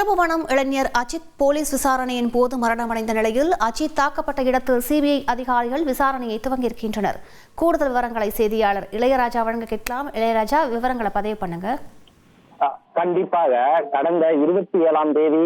திருபுவனம் இளைஞர் அஜித் போலீஸ் விசாரணையின் போது மரணமடைந்த நிலையில் அஜித் தாக்கப்பட்ட இடத்தில் சிபிஐ அதிகாரிகள் விசாரணையை துவங்கியிருக்கின்றனர். கூடுதல் விவரங்களை செய்தியாளர் இளையராஜா வழங்க கேட்கலாம் இளையராஜா விவரங்களை பதிவு பண்ணுங்க. கண்டிப்பாக கடந்த இருபத்தி ஏழாம் தேதி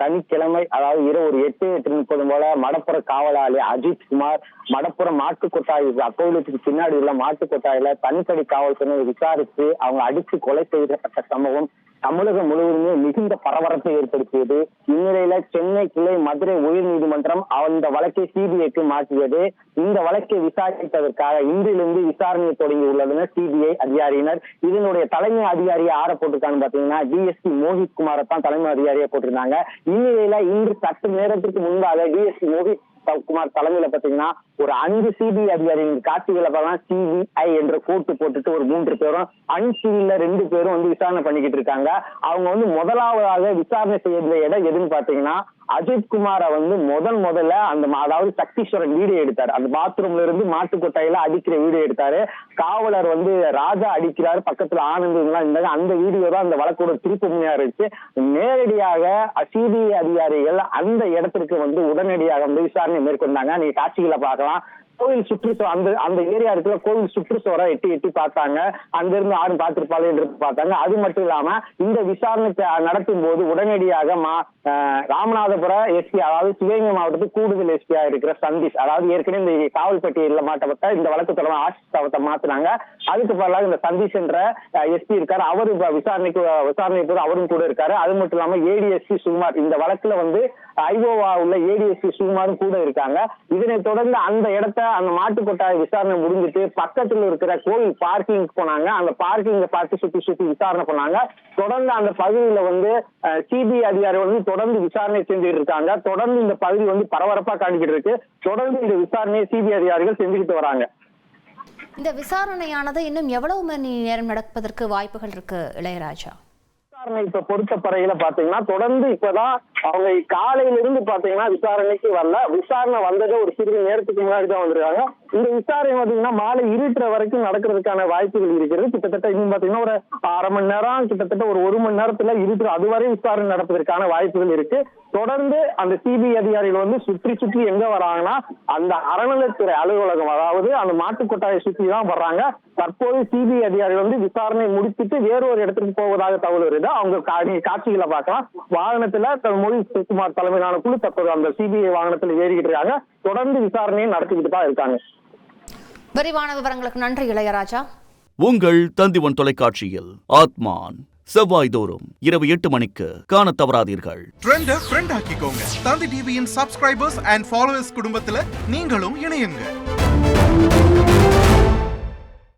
சனிக்கிழமை அதாவது இரவு ஒரு எட்டு எட்டு முப்பது போல மடப்புற காவலாளி அஜித் குமார் மடப்புறம் மாட்டு கொட்டாய் அக்கோவிலுக்கு பின்னாடி உள்ள மாட்டு கொட்டாயில தனித்தடி காவல்துறை விசாரித்து அவங்க அடித்து கொலை செய்யப்பட்ட சம்பவம் தமிழகம் முழுவதுமே மிகுந்த பரபரப்பை ஏற்படுத்தியது. இந்நிலையில சென்னை கிளை மதுரை உயர் நீதிமன்றம் அந்த வழக்கை சிபிஐக்கு மாற்றியது. இந்த வழக்கை விசாரிப்பதற்காக இன்றிலிருந்து விசாரணை தொடங்கி உள்ளதுன்னு சிபிஐ அதிகாரியினர். இதனுடைய தலைமை அதிகாரியை ஆட போட்டிருக்காங்க பாத்தீங்கன்னா டிஎஸ்பி மோஹித் குமாரை தான் தலைமை அதிகாரியை போட்டிருந்தாங்க. இந்நிலையில இன்று சற்று நேரத்திற்கு முன்பாக டிஎஸ்பி மோஹித் குமார் தலைமையில பாத்தீங்கன்னா ஒரு அஞ்சு சிபிஐ அதிகாரிகள் காட்சிகளை பார்த்தா சிபிஐ என்ற கோட்டு போட்டுட்டு ஒரு மூன்று பேரும் அன்சிவில ரெண்டு பேரும் வந்து விசாரணை பண்ணிக்கிட்டு இருக்காங்க. அவங்க வந்து முதலாவதாக விசாரணை செய்யற இடம் எதுன்னு பாத்தீங்கன்னா அஜித் குமாரை வந்து முதல் முதல்ல அந்த அதாவது சக்தீஸ்வரன் வீடியோ எடுத்தார். அந்த பாத்ரூம்ல இருந்து மாட்டு கொட்டாயில அடிக்கிற வீடியோ எடுத்தாரு. காவலர் வந்து ராஜா அடிக்கிறாரு. பக்கத்துல ஆனந்த் எல்லாம் இருந்தாங்க. அந்த வீடியோ தான் அந்த வழக்கோட திருப்பு முனையா இருந்துச்சு. நேரடியாக சிபிஐ அதிகாரிகள் அந்த இடத்திற்கு வந்து உடனடியாக வந்து விசாரணை மேற்கொண்டாங்க. நீங்க காட்சிகளை பார்க்கலாம். கோவில் சுற்றுச்சுவர் அந்த அந்த ஏரியா இருக்கிற கோவில் சுற்றுச்சுவரை எட்டி எட்டி பார்த்தாங்க. அங்க இருந்து யாரும் பார்த்திருப்பாளே என்று பார்த்தாங்க. அது மட்டும் இல்லாம இந்த விசாரணை நடத்தும் போது உடனடியாக மா ராமநாதபுரம் எஸ்பி அதாவது சிவகங்கை மாவட்டத்துக்கு கூடுதல் எஸ்பியா இருக்கிற சந்தீஷ் அதாவது ஏற்கனவே இந்த காவல்பட்டியலில் மாட்டப்பட்ட இந்த வழக்கு தொடர்பாக ஆட்சி மாத்தினாங்க. அதுக்கு பதிலாக இந்த சந்தீஷ் என்ற எஸ்பி இருக்காரு. அவரு விசாரணைக்கு விசாரணை போது அவரும் கூட இருக்காரு. அது மட்டும் இல்லாம ஏடிஎஸ்பி சுகுமார் இந்த வழக்குல வந்து ஐஓவா உள்ள ஏடிஎஸ்பி சுகுமாரும் கூட இருக்காங்க. இதனை தொடர்ந்து அந்த இடத்த அந்த மாட்டு கொட்டாய் விசாரணை முடிஞ்சிட்டு பக்கத்துல இருக்கிற கோயில் பார்க்கிங் போனாங்க. அந்த பார்க்கிங்க பார்த்து சுத்தி சுத்தி விசாரணை பண்ணாங்க. தொடர்ந்து அந்த பகுதியில வந்து சிபிஐ அதிகாரி வந்து தொடர்ந்து விசாரணை செஞ்சுட்டு இருக்காங்க. தொடர்ந்து இந்த பகுதி வந்து பரபரப்பா காணிக்கிட்டு இருக்கு. தொடர்ந்து இந்த விசாரணையை சிபிஐ அதிகாரிகள் செஞ்சுக்கிட்டு வராங்க. இந்த விசாரணையானது இன்னும் எவ்வளவு மணி நேரம் நடப்பதற்கு வாய்ப்புகள் இருக்கு இளையராஜா? விசாரணை இப்ப பொறுத்த பறையில பாத்தீங்கன்னா தொடர்ந்து இப்பதான் அவங்க காலையில இருந்து பாத்தீங்கன்னா விசாரணைக்கு வரல. விசாரணை வந்ததே ஒரு சிறிது நேரத்துக்கு முன்னாடி தான் வந்திருக்காங்க. இந்த விசாரணை பாத்தீங்கன்னா மாலை இருட்டுற வரைக்கும் நடக்கிறதுக்கான வாய்ப்புகள் இருக்கிறது. கிட்டத்தட்ட இன்னும் பாத்தீங்கன்னா ஒரு அரை மணி நேரம் கிட்டத்தட்ட ஒரு ஒரு மணி நேரத்துல இருட்டு அதுவரை விசாரணை நடப்பதற்கான வாய்ப்புகள் இருக்கு. தொடர்ந்து அந்த சிபிஐ அதிகாரிகள் வந்து சுற்றி சுற்றி எங்க வராங்கன்னா அந்த அறநிலைத்துறை அலுவலகம் அதாவது அந்த மாட்டுக்கொட்டாயை சுற்றி தான் வர்றாங்க. தற்போது சிபிஐ அதிகாரிகள் வந்து விசாரணை முடித்துட்டு வேறு ஒரு இடத்துக்கு போவதாக தகவல் வருது. அவங்க காட்சிகளை பார்க்கலாம். வாகனத்துல மொழி மொழி சுகுமார் தலைமையிலான குழு தற்போது அந்த சிபிஐ வாகனத்துல ஏறிக்கிட்டு இருக்காங்க. தொடர்ந்து விசாரணையை நடத்திக்கிட்டு தான் இருக்காங்க. விரிவான விவரங்களுக்கு நன்றி இளையராஜா. உங்கள் தந்திவன் தொலைக்காட்சியில் ஆத்மான். செவ்வாய்தோறும் இரவு எட்டு மணிக்கு காணத் தவறாதீர்கள். ட்ரெண்ட ஃப்ரெண்ட் ஆக்கிக்கோங்க. தந்தி டிவியின் சப்ஸ்கிரைபர்ஸ் அண்ட் ஃபாலோவர்ஸ் குடும்பத்துல நீங்களும் இணையுங்க.